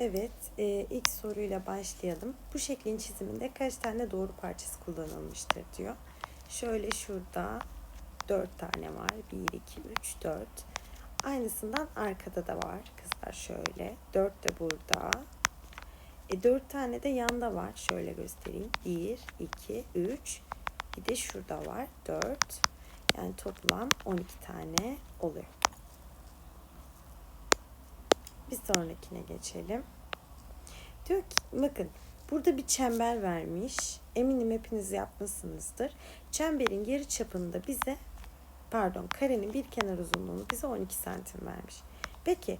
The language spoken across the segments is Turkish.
Evet, e, ilk soruyla başlayalım. Bu şeklin çiziminde kaç tane doğru parçası kullanılmıştır diyor. Şöyle şurada 4 tane var. 1, 2, 3, 4. Aynısından arkada da var. Kızlar şöyle. 4 de burada. E, 4 tane de yanda var. Şöyle göstereyim. 1, 2, 3. Bir de şurada var. 4. Yani toplam 12 tane oluyor. Bir sonrakine geçelim. Diyor ki bakın burada bir çember vermiş. Eminim hepiniz yapmışsınızdır. Çemberin yarı çapında bize pardon karenin bir kenar uzunluğunu bize 12 santim vermiş. Peki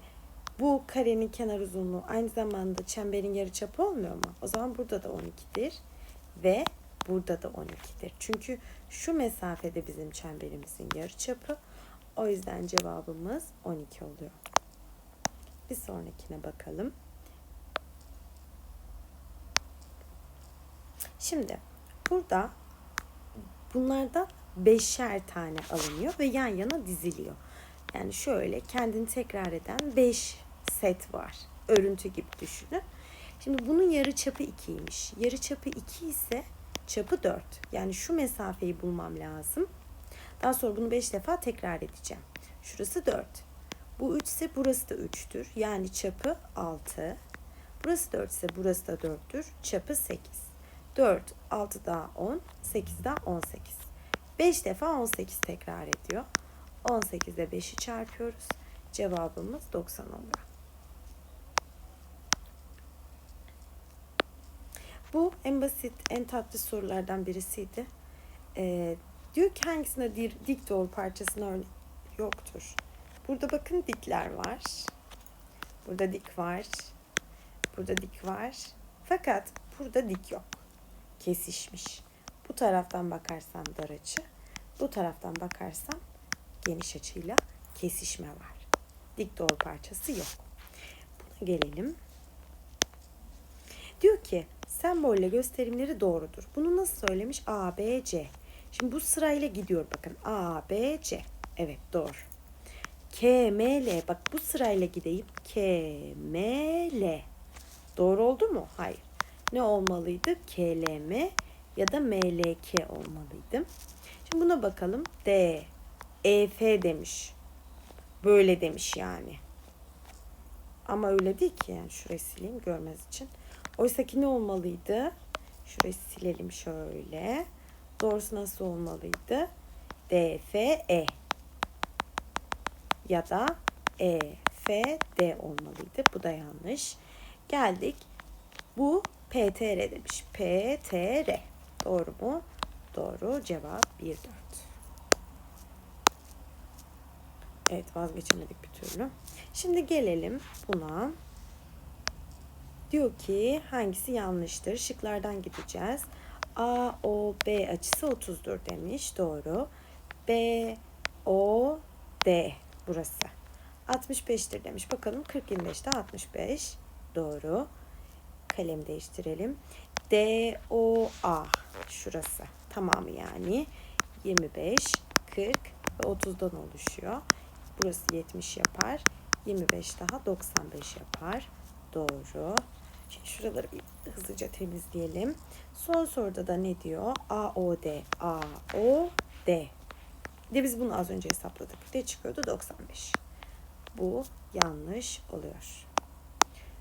bu karenin kenar uzunluğu aynı zamanda çemberin yarı çapı olmuyor mu? O zaman burada da 12'dir ve burada da 12'dir. Çünkü şu mesafede bizim çemberimizin yarı çapı. O yüzden cevabımız 12 oluyor. Bir sonrakine bakalım. Şimdi burada bunlardan beşer tane alınıyor ve yan yana diziliyor. Yani şöyle kendini tekrar eden 5 set var. Örüntü gibi düşünün. Şimdi bunun yarı çapı 2'ymiş. Yarı çapı 2 ise çapı 4. Yani şu mesafeyi bulmam lazım. Daha sonra bunu 5 defa tekrar edeceğim. Şurası 4. Bu 3 ise burası da 3'tür. Yani çapı 6. Burası 4 ise burası da 4'tür. Çapı 8. 4, 6 daha 10, 8 daha 18. 5 defa 18 tekrar ediyor. 18 ile 5'i çarpıyoruz. Cevabımız 90 oluyor. Bu en basit, en tatlı sorulardan birisiydi. Ee, diyor ki hangisinde dik, doğru parçasına örnek yoktur. Burada bakın dikler var. Burada dik var. Burada dik var. Fakat burada dik yok. Kesişmiş. Bu taraftan bakarsam dar açı. Bu taraftan bakarsam geniş açıyla kesişme var. Dik doğru parçası yok. Buna gelelim. Diyor ki sembolle gösterimleri doğrudur. Bunu nasıl söylemiş? A, B, C. Şimdi bu sırayla gidiyor bakın. A, B, C. Evet doğru. K, M, L. Bak bu sırayla gideyim. K, M, L. Doğru oldu mu? Hayır. Ne olmalıydı? K, L, M ya da M, L, K olmalıydı. Şimdi buna bakalım. D, E, F demiş. Böyle demiş yani. Ama öyle değil ki yani. Şurayı sileyim görmez için. Oysa ki ne olmalıydı? Şurayı silelim şöyle. Doğrusu nasıl olmalıydı? D, F, E ya da E, F, D olmalıydı. Bu da yanlış. Geldik. Bu PTR demiş. PTR. Doğru mu? Doğru. Cevap 1, 4. Evet vazgeçemedik bir türlü. Şimdi gelelim buna. Diyor ki hangisi yanlıştır? Şıklardan gideceğiz. A, O, B açısı 30'dur demiş. Doğru. B, O, D burası. 65'tir demiş. Bakalım 40 25'te 65. Doğru. Kalem değiştirelim. D, O, A şurası. Tamamı yani. 25, 40 ve 30'dan oluşuyor. Burası 70 yapar. 25 daha 95 yapar. Doğru. Şimdi şuraları bir hızlıca temizleyelim. Son soruda da ne diyor? A, O, D. A, O, D. De biz bunu az önce hesapladık. Ne çıkıyordu? 95. Bu yanlış oluyor.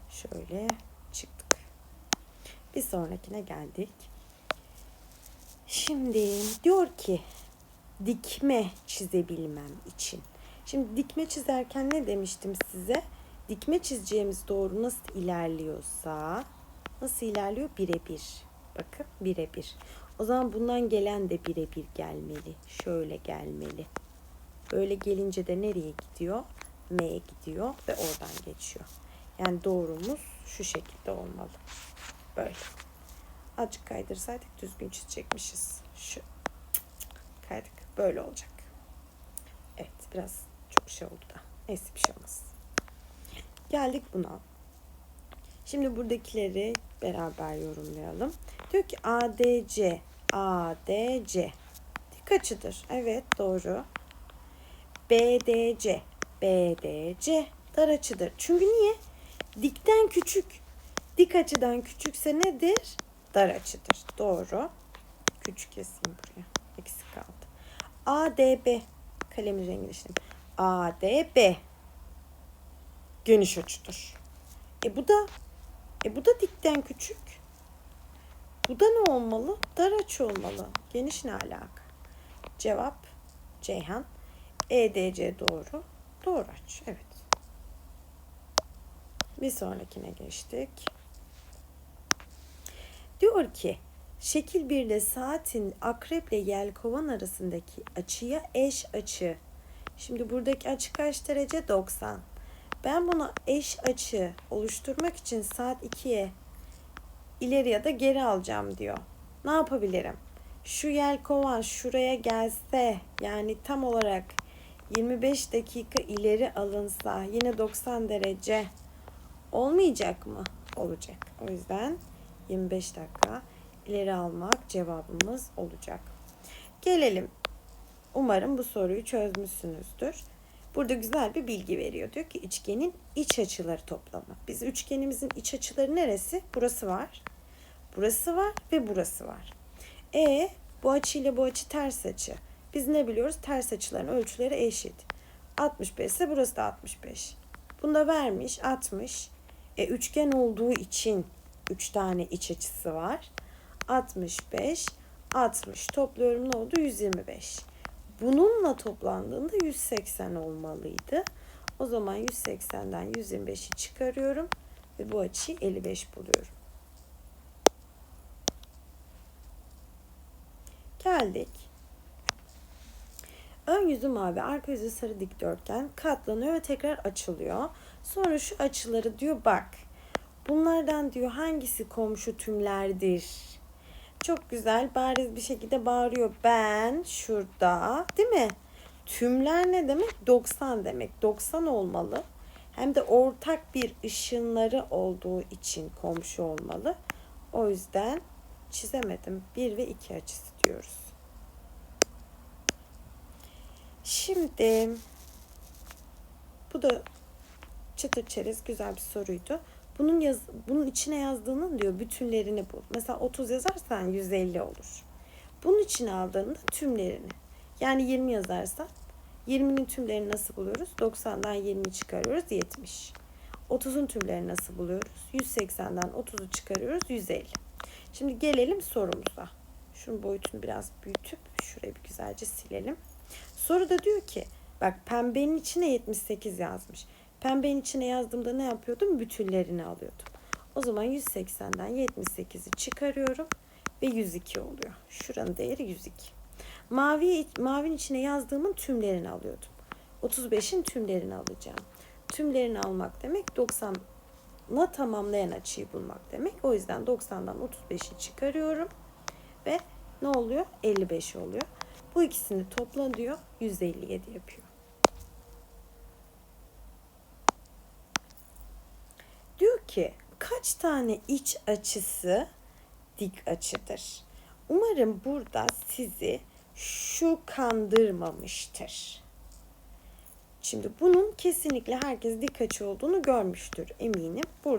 Şöyle çıktık. Bir sonrakine geldik. Şimdi diyor ki dikme çizebilmem için. Şimdi dikme çizerken ne demiştim size? Dikme çizeceğimiz doğru nasıl ilerliyorsa nasıl ilerliyor? Birebir. Bakın birebir. O zaman bundan gelen de birebir gelmeli. Şöyle gelmeli. Böyle gelince de nereye gidiyor? M'ye gidiyor ve oradan geçiyor. Yani doğrumuz şu şekilde olmalı. Böyle. Azıcık kaydırsaydık düzgün çizecekmişiz. Şu. Kaydık. Böyle olacak. Evet biraz çok şey oldu da. Neyse bir şey olmaz. Geldik buna. Şimdi buradakileri beraber yorumlayalım. Diyor ki ADC, ADC dik açıdır. Evet doğru. BDC, BDC dar açıdır. Çünkü niye? Dikten küçük. Dik açıdan küçükse nedir? Dar açıdır. Doğru. Küçük yazayım buraya. Eksik kaldı. ADB. Kalemin rengini işte. ADB. Geniş açıdır. E bu da e bu da dikten küçük. Bu da ne olmalı? Dar açı olmalı. Geniş ne alaka? Cevap Ceyhan. EDC doğru. Doğru aç. Evet. Bir sonrakine geçtik. Diyor ki şekil 1'de saatin akreple yelkovan arasındaki açıya eş açı. Şimdi buradaki açı kaç derece? 90. Ben bunu eş açı oluşturmak için saat 2'ye ileri ya da geri alacağım diyor. Ne yapabilirim? Şu yelkovan şuraya gelse yani tam olarak 25 dakika ileri alınsa yine 90 derece olmayacak mı? Olacak. O yüzden 25 dakika ileri almak cevabımız olacak. Gelelim. Umarım bu soruyu çözmüşsünüzdür. Burada güzel bir bilgi veriyor. Diyor ki üçgenin iç açıları toplamı. Biz üçgenimizin iç açıları neresi? Burası var. Burası var ve burası var. E bu açı ile bu açı ters açı. Biz ne biliyoruz? Ters açıların ölçüleri eşit. 65 ise burası da 65. Bunda vermiş 60. E, üçgen olduğu için 3 tane iç açısı var. 65, 60 topluyorum ne oldu? 125. Bununla toplandığında 180 olmalıydı. O zaman 180'den 125'i çıkarıyorum ve bu açıyı 55 buluyorum. Geldik. Ön yüzü mavi, arka yüzü sarı dikdörtgen katlanıyor ve tekrar açılıyor. Sonra şu açıları diyor bak. Bunlardan diyor hangisi komşu tümlerdir? Çok güzel bariz bir şekilde bağırıyor. Ben şurada değil mi? Tümler ne demek? 90 demek. 90 olmalı. Hem de ortak bir ışınları olduğu için komşu olmalı. O yüzden çizemedim. 1 ve 2 açısı diyoruz. Şimdi bu da çıtır çerez güzel bir soruydu. Bunun yaz, bunun içine yazdığının diyor bütünlerini bul. Mesela 30 yazarsan 150 olur. Bunun içine aldığında tümlerini. Yani 20 yazarsan 20'nin tümlerini nasıl buluyoruz? 90'dan 20'yi çıkarıyoruz 70. 30'un tümlerini nasıl buluyoruz? 180'den 30'u çıkarıyoruz 150. Şimdi gelelim sorumuza. Şunun boyutunu biraz büyütüp şurayı bir güzelce silelim. Soruda diyor ki bak pembenin içine 78 yazmış. Pembenin içine yazdığımda ne yapıyordum? Bütünlerini alıyordum. O zaman 180'den 78'i çıkarıyorum ve 102 oluyor. Şuranın değeri 102. Mavi, mavinin içine yazdığımın tümlerini alıyordum. 35'in tümlerini alacağım. Tümlerini almak demek 90'la tamamlayan açıyı bulmak demek. O yüzden 90'dan 35'i çıkarıyorum ve ne oluyor? 55 oluyor. Bu ikisini topla diyor 157 yapıyor. Diyor ki kaç tane iç açısı dik açıdır? Umarım burada sizi şu kandırmamıştır. Şimdi bunun kesinlikle herkes dik açı olduğunu görmüştür eminim. Burada